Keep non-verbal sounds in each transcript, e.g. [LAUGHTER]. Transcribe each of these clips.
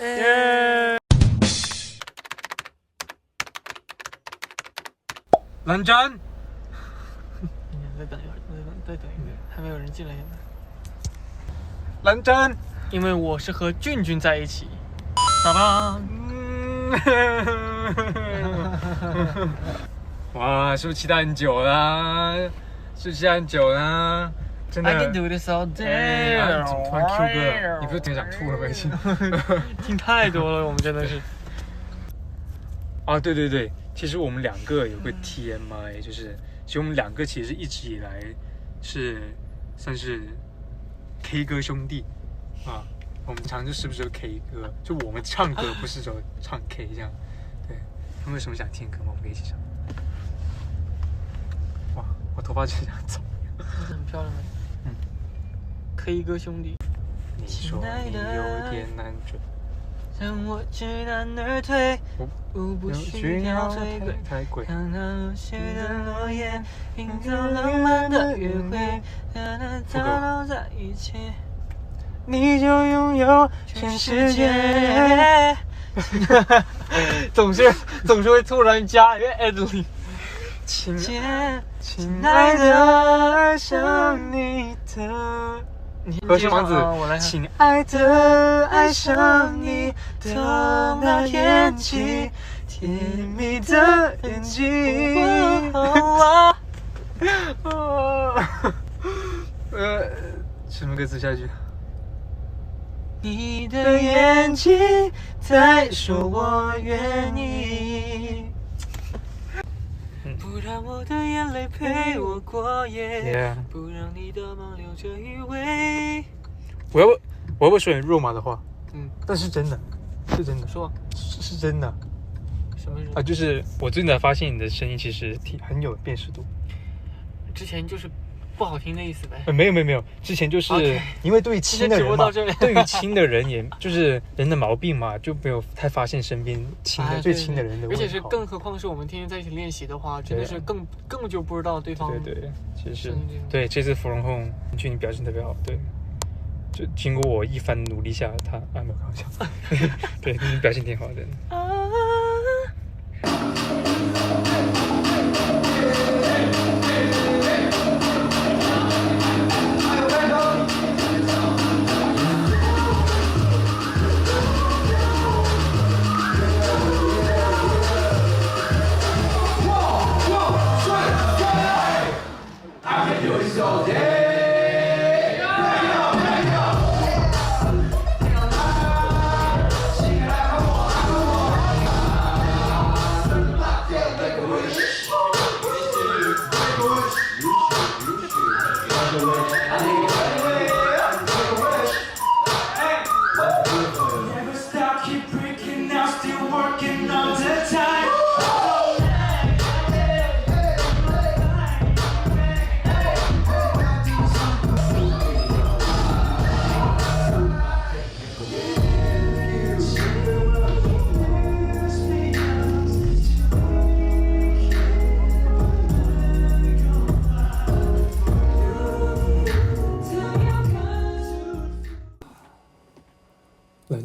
耶！认真。再等一会儿，再等再等一会儿，还没有人进来现在。认真。因为我是和俊俊在一起。当当，[LAUGHS] 哇，是不是期待很久啦？是不是期待很久啦？真的。I can do this all 哎 day。啊怎么突然 Q 歌？你不是挺想吐了吗？已经。[LAUGHS] 听太多了，我们真的是。啊，对对对，其实我们两个有个 TMI，就是其实我们两个其实一直以来是算是 K 歌兄弟啊，我们常就时不时会 K 歌，就我们唱歌不是说唱 K 这样，对，他们有什么想听的歌吗？我们可以一起唱。哇，我头发就这样走。很漂亮的。嗯。K 歌兄弟。你说你有点难追，向我知难而退，我不需需要要最贵。太贵。看那落雪的落叶，营造浪漫的约会，和他打闹在一起，你就拥有全世界。总是总是会突然加一个 a d l i 亲亲亲爱的，爱上你的。和谐王子啊我来，唱亲爱的，爱上你的那天起，甜蜜的眼睛。哇 [LAUGHS] 呃，什么歌词下去？你的眼睛在说我愿意，不让我的眼泪陪我过夜不让你的梦留着余味。我要不我要不说点肉麻的话，嗯，但是真的，是真的，说是是真的什么肉啊！就是我最近才发现你的声音其实挺很有辨识度。之前就是不好听的意思呗。呃，没有没有没有，之前就是因为对于亲的人嘛对于亲的人也就是人的毛病嘛，就没有太发现身边亲的、最亲的人的问而。且是更何况是我们天天在一起练习的话，真的是更啊更根本就不知道对方对对，其实对这次芙蓉后，俊你表现特别好，对。就经过我一番努力下，他啊没有开玩笑，[LAUGHS] 对你表现挺好的。[LAUGHS]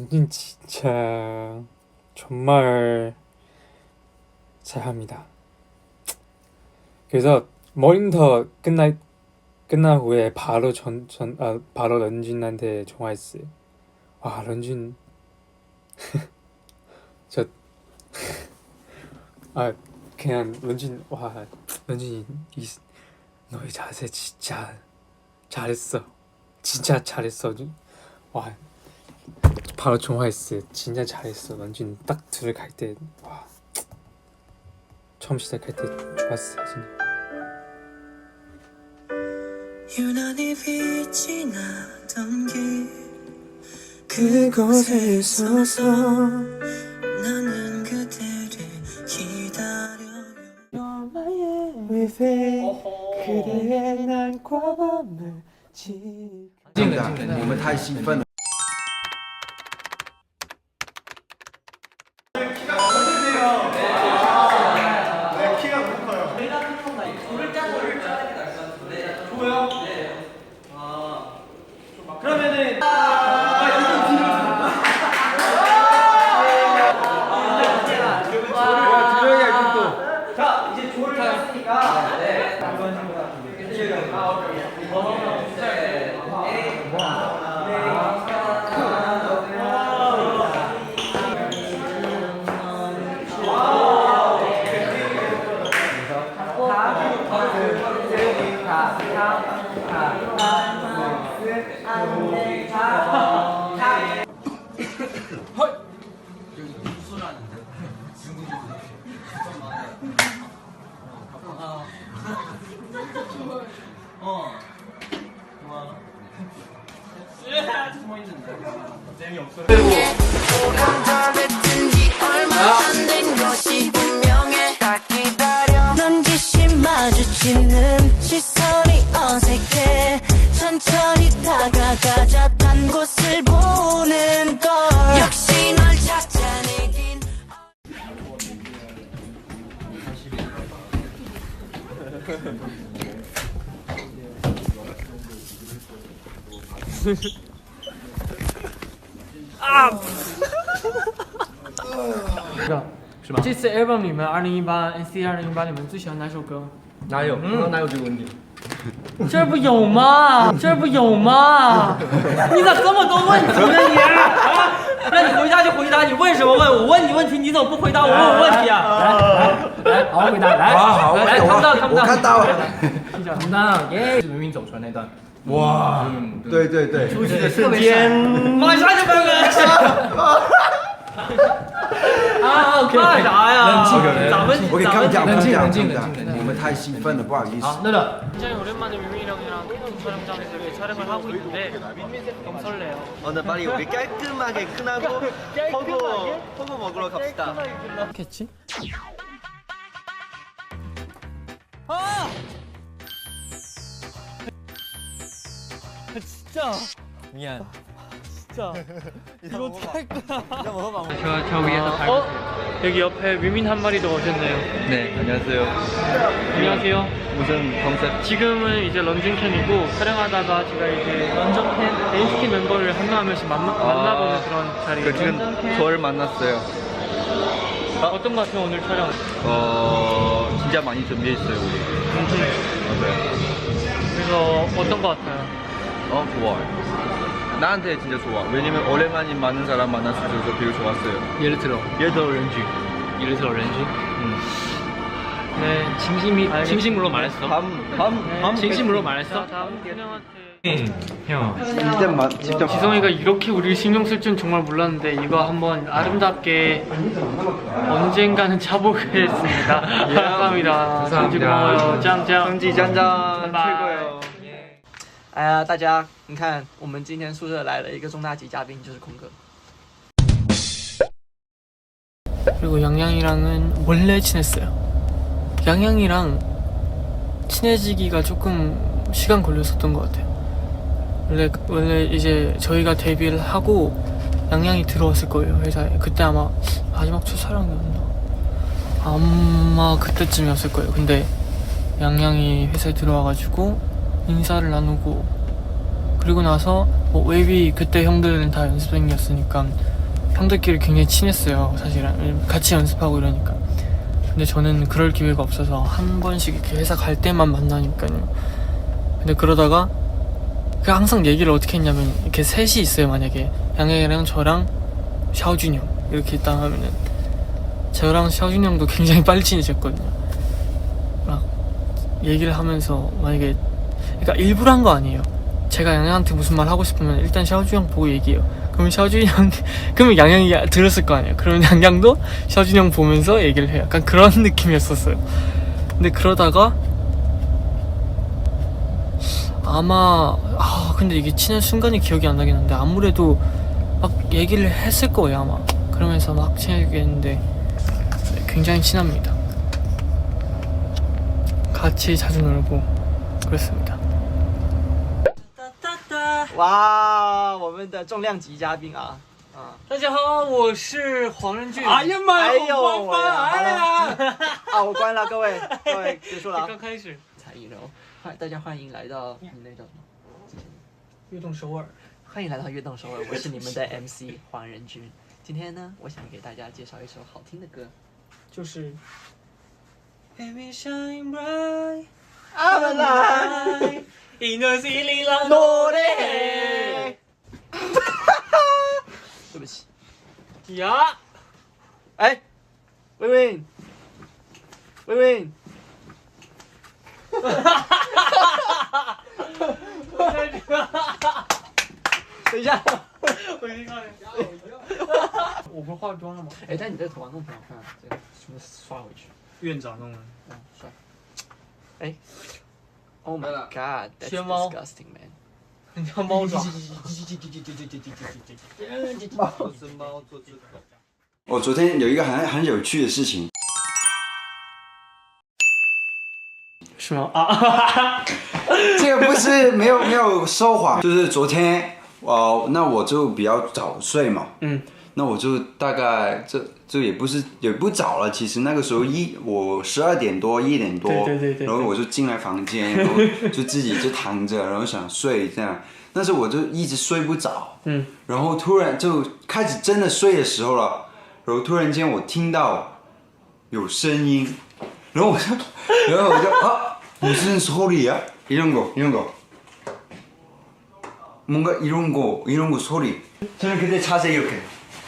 런쥔 진짜 정말 잘합니다. 그래서 머린터 끝나 끝난 후에 바로 전 전 아 바로 런쥔한테 전화했어요. 와 런쥔 [LAUGHS] 저 아 그냥 런쥔 와 런쥔이 이 너의 자세 진짜 잘했어. 진짜 잘했어. 와 바로 전화했어요. 진짜 잘했어. 런쥔 딱 들어갈 때 와. 처음 시작할 때 좋았어. 진짜. 유난히 빛이 나던 길 그곳에 서서 나는 그대를 기다려요 You're my everything 그대의 날과 밤을 지 静的，你们太兴奋了。 次 album 里面，二零一八 NCT 二零一八里面最喜欢哪首歌？哪有？哪有这个问题？这不有吗？[LAUGHS] 这不有吗？你咋这么多问题呢你？啊，[LAUGHS] 那你回答就回答，你问什么问？我问你问题，你怎么不回答我问我问题啊？[LAUGHS] 来来来，好好回答，来，好好，来，看不到看不到，我看到了。看到，耶！是明明走出来那段，哇，对对对，出去的瞬间，马上就把我 啊，OK，干啥呀？冷静咱们我给咱们看讲，冷静看讲冷静看讲冷静冷静我们太兴奋了，不好意思。好，乐乐， 굉장히 오랜만에 유민이 형이랑 큰 촬영장에서 이렇게 촬영을 하고 있는데 너무 설레요. 오늘 빨리 우리 깔끔하게 끝나고 허브 허브 먹으러 갑시다. 겠지? 아! 진짜 미안. 진짜 [LAUGHS] 이거 어떻게 할 거야? 제가 저 위에서 밟으세요. 여기 옆에 뮤민 한 마리도 오셨네요. 네, 안녕하세요. 안녕하세요. 무슨 컨셉? 지금은 이제 런쥔캔이고 촬영하다가 제가 이제 런쥔캔 NCT 멤버를 한 명 한 명씩 만나, 만나보는 그런 자리예요. 그 지금. 저를 만났어요. 어떤 것 같아요 오늘 촬영? 어, 진짜 많이 준비했어요, 우리. 맞아요. 그래서 어떤 것 같아요? 어, 좋아요. 나한테 진짜 좋아. 왜냐면 오랜만에 많은 사람 만났을 때도 되게 좋았어요. 예를 들어, 예를 들어 렌지. 예를 들어 렌즈, 응. 네, 진심이 알겠습니다. 진심으로 말했어. 밤, 밤, 밤. 진심으로 말했어. 다음 준영한테 형, 직접 만 직접. 지성이가 이렇게 우리를 신경 쓸 줄 정말 몰랐는데 이거 한번 아름답게 언젠가는 차보겠습니다. 감사합니다. [LAUGHS] 성지 고마워요. 짱짱. 성지 짱짱拜拜 최고요. 哎呀，大家， 你看，我们今天宿舍来了一个重大级嘉宾，就是空哥。 그리고 양양이랑은 원래 친했어요. 양양이랑 친해지기가 조금 시간 걸렸었던 것 같아요. 원래 원래 이제 저희가 데뷔를 하고 양양이 들어왔을 거예요 회사에. 그때 아마 마지막 첫 촬영이었나? 아마 그때쯤이었을 거예요. 근데 양양이 회사에 들어와가지고 인사를 나누고 그리고 나서 뭐 웨이비 그때 형들은 다 연습생이었으니까 형들끼리 굉장히 친했어요 사실은. 같이 연습하고 이러니까. 근데 저는 그럴 기회가 없어서 한 번씩 이렇게 회사 갈 때만 만나니까요. 근데 그러다가 그 항상 얘기를 어떻게 했냐면 이렇게 셋이 있어요 만약에. 양양이랑 저랑 샤오준 형 이렇게 있다 하면은. 저랑 샤오준 형도 굉장히 빨리 친해졌거든요. 막 얘기를 하면서 만약에 그러니까 일부러 한 거 아니에요 제가 양양한테 무슨 말 하고 싶으면 일단 샤오준 형 보고 얘기해요 그럼 샤오준 형 [LAUGHS] 그러면 양양이 들었을 거 아니에요. 그러면 양양도 샤오준 형 보면서 얘기를 해요. 약간 그런 [LAUGHS] 느낌이었었어요. 근데 그러다가 아마 아 근데 이게 친한 순간이 기억이 안 나긴 한데 아무래도 막 얘기를 했을 거예요 아마. 그러면서 막 친해지게 했는데 굉장히 친합니다. 같이 자주 놀고 그랬습니다. 哇，我们的重量级嘉宾啊，啊，大家好，我是黄仁俊。哎呀妈哎呦我关翻哎了呀，啊，我关了，各位，[LAUGHS] 各位结束了啊刚。开始，才艺人哦，欢大家欢迎来到你那叫什么？悦动首尔。欢迎来到悦动首尔，我是你们的 MC 黄仁俊。今天呢，我想给大家介绍一首好听的歌。就是 Baby shine bright, I'm alive. 인연 시리랑 노래해 对不起。呀哎，微微，微微，等一下，我已经看了我不是化妆了吗？哎，但你这个头发弄挺好看的，这个全部刷回去，院长弄的。嗯，帅。哎 ，Oh my God，that's 天猫 disgusting man。[LAUGHS] [LAUGHS] 你叫猫爪。我昨天有一个很很有趣的事情，是吗？啊，[LAUGHS] 这个不是没有没有说谎，就是昨天，哦，那我就比较早睡嘛，嗯，那我就大概这这也不是也不早了，其实那个时候一我十二点多一点多，对对对对然后我就进来房间，然后就自己就躺着，然后想睡这样，但是我就一直睡不着，嗯，然后突然就开始真的睡的时候了，然后突然间我听到有声音，然后我就，然后我就啊무슨 소리야? 이런 거 이런 거 뭔가 이런 거 이런 거 소리 저는 그때 자세 이렇게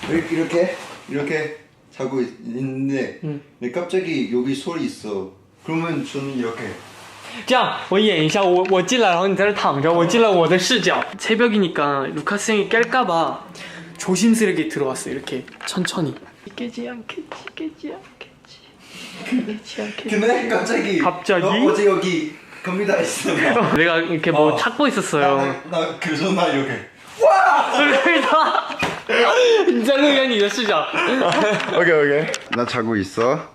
이렇게 이렇게, 이렇게 자고 있- 있는데 근데 갑자기 여기 소리 있어 그러면 저는 이렇게 这样我演一下，我我进来，然后你在这躺着，我进了我的视角。 새벽이니까 루카스 형이 깰까봐 조심스럽게 들어왔어. 이렇게 천천히. 깨지 않겠지, 깨지 않겠지, 깨지 않겠지. 근데 갑자기 갑자기? 너 어제 여기 컴퓨터 있어 나, [LAUGHS] 내가 이렇게 뭐 어. 찾고 있었어요. 나 그래서 나 이렇게 [LAUGHS] 인장의견이 이러시죠? 오케이 오케이 나 자고 있어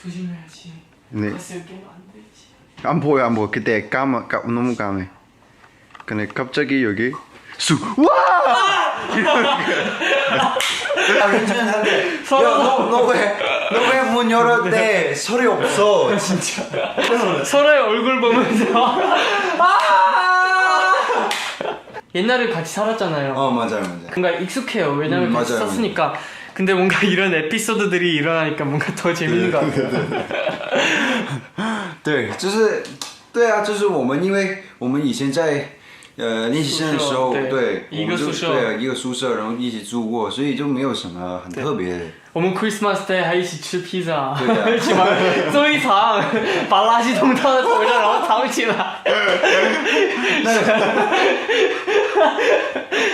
조심해야지. 네. 갔을 게임 뭐 안 되지. 안 보여 안 보여 그때 까마 까, 너무 까매 근데 갑자기 여기 쑥와 아, 괜찮은데. 야너너왜너왜문 열을 때 소리 없어 진짜. 서로의 얼굴 보면서 아! 옛날에 같이 살았잖아요. 어 맞아요 맞아요 뭔가 익숙해요. 왜냐면 음, 같이 맞아요, 썼으니까. 근데 뭔가 [LAUGHS] 이런 에피소드들이 일어나니까 뭔가 더 재밌는 것 같아요. [LAUGHS] 对就是对啊就是我们因为我们以前在呃练习生的时候宿舍对对一个我们就宿舍对啊一个宿舍然后一起住过所以就没有什么很特别的 我们 Christmas Day 还一起吃披萨，一起玩捉迷藏，[LAUGHS] [LAUGHS] 把垃圾桶套在头上，然后藏起来，[LAUGHS]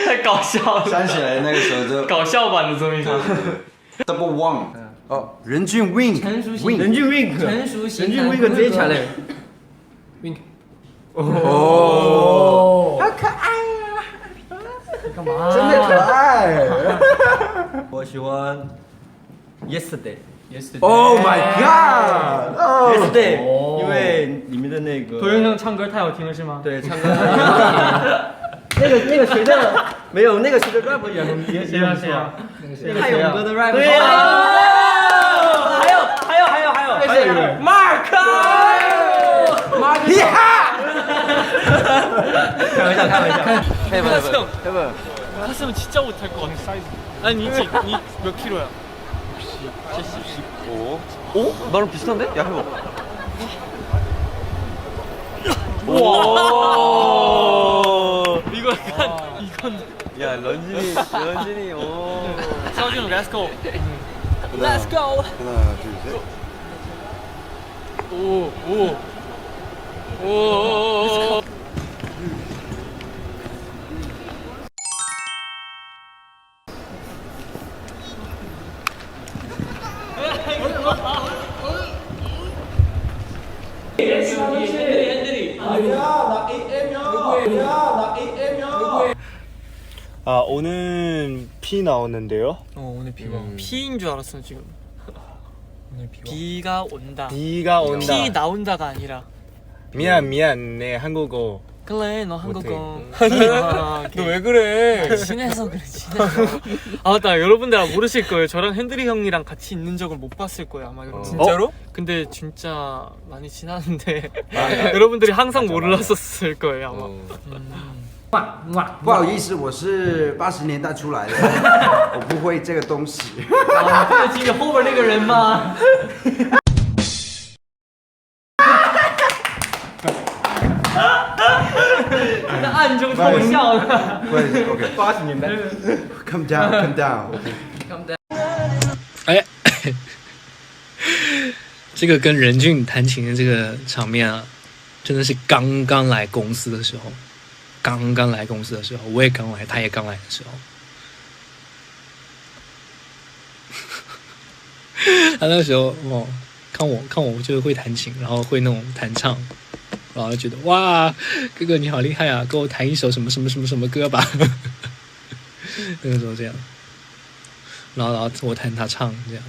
太搞笑了，想起来那个时候就搞笑版的捉迷藏。double one 哦任俊 win 成熟型。Win 人均 wink，成熟型人均 wink 直接起来。了。哦。干嘛？真的可爱。我喜欢 Yesterday。Yesterday。 Oh my god！哦 Yesterday，因为里面的那个罗永正唱歌太好听了是吗？对唱歌，那个那个谁的没有那个谁的 rap 也很也谁啊谁啊？那个泰勇哥的 rap 对呀还有还有还有还有还有一个 Mark Mark 开玩笑开玩笑， 루카스 형, 루카스 형 진짜 못할 것 같아 사이즈. 아니 니지 니몇 킬로야? 오? 오? 나랑 비슷한데? 야 해봐 와. [LAUGHS] 이거 약간 이건 야 런쥔이 런쥔이 오 서준 Let's go. Let's go. 하나 둘 셋 오 오. 오, 오, 오. 아 오늘 피 나오는데요. 어 오늘 비가 피인 줄 알았어 지금. 오늘 비가 온다. 비가 온다. 피 나온다가 아니라. 미안 미안 내 한국어. 그래 너 한국어. 너 왜 그래? 친해서 그래 친해서. [LAUGHS] 아 맞다 여러분들 아마 모르실 거예요. 저랑 핸드리 형이랑 같이 있는 적을 못 봤을 거예요 아마 여러분. 진짜로? 근데 진짜 많이 친하는데 [LAUGHS] 여러분들이 항상 몰랐었을 거예요 아마. 不好意思我是八十年代出来的我不会这个东西啊，对得起你后边那个人吗？ [LAUGHS] 在暗中偷笑呢。Wait, okay. 八十年代。Come down, come down. Okay. 哎，[COUGHS] 这个跟任俊弹琴的这个场面啊，真的是刚刚来公司的时候，刚刚来公司的时候，我也刚来，他也刚来的时候，[LAUGHS] 他那时候哦，看我看我就是会弹琴，然后会那种弹唱，然后觉得哇，哥哥你好厉害啊，给我弹一首什么什么什么什么歌吧，[LAUGHS] 那个时候这样。然后然后我弹他唱这样。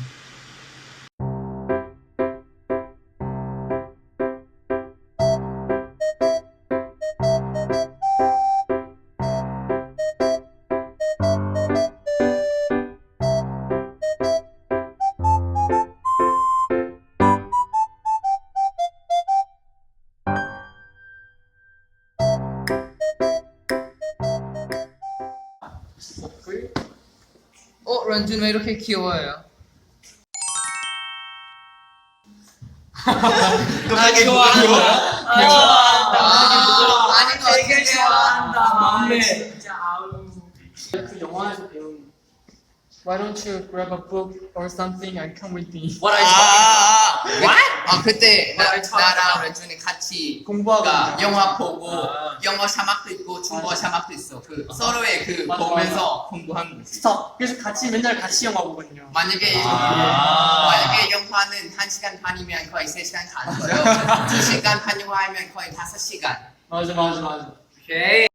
어, 런쥔 왜 이렇게 귀여워요? 갑자기 좋아 좋아한다 아닌 거 되게 좋아한다 마음에 그 영화에서 배운 Why don't you grab a book or something and come with me? What are you talking about? What? 아 그때 나, 나랑 런쥔이 같이 공부하고 그러니까 영화 보고 영어 자막도 있고 중국어 자막도 있어. 그 서로의 그 맞아, 보면서 공부하는 거지. 스톱. 그래서 같이 맨날 같이 영화 보거든요. 만약에 만약에 영화는 1 시간 반이면 거의 3 시간 가는 거예요. [LAUGHS] 2 시간 반 영화하면 거의 5 시간. 맞아 맞아 맞아. 오케이